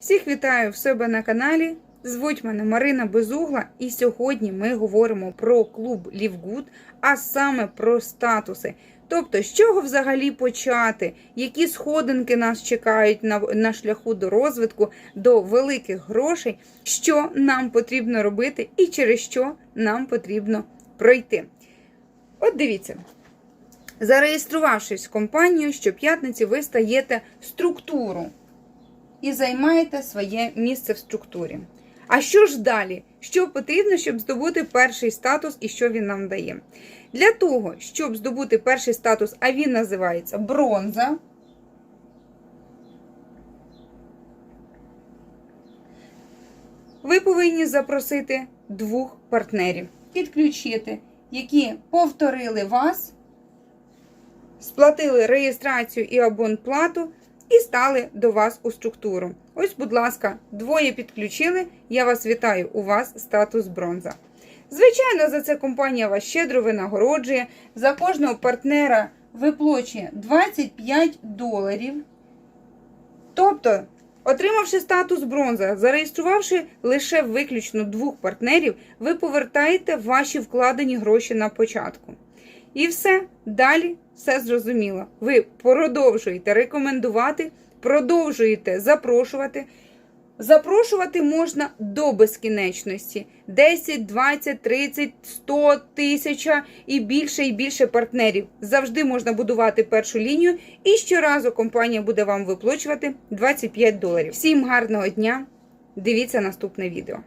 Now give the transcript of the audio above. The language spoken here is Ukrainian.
Всіх вітаю в себе на каналі. Звуть мене Марина Безугла, і сьогодні ми говоримо про клуб Лівгуд, а саме про статуси. Тобто, з чого взагалі почати, які сходинки нас чекають на, на шляху до розвитку, до великих грошей, що нам потрібно робити і через що нам потрібно пройти. От дивіться. Зареєструвавшись в компанію, щоп'ятниці ви стаєте структуру і займаєте своє місце в структурі. А що ж далі? Що потрібно, щоб здобути перший статус і що він нам дає? Для того, щоб здобути перший статус, а він називається бронза. Ви повинні запросити двох партнерів, підключити, які повторили вас, сплатили реєстрацію і абонплату і стали до вас у структуру. Ось, будь ласка, двоє підключили. Я вас вітаю. У вас статус бронза. Звичайно, за це компанія вас щедро винагороджує. За кожного партнера виплачує 25 доларів. Тобто, отримавши статус бронза, зареєструвавши лише виключно двох партнерів, ви повертаєте ваші вкладені гроші на початку. І все, далі все зрозуміло. Ви продовжуєте рекомендувати, продовжуєте запрошувати. Запрошувати можна до безкінечності: 10, 20, 30, 100, 1000 і більше і більше партнерів. Завжди можна будувати першу лінію, і щоразу компанія буде вам виплачувати 25 доларів. Всім гарного дня! Дивіться наступне відео.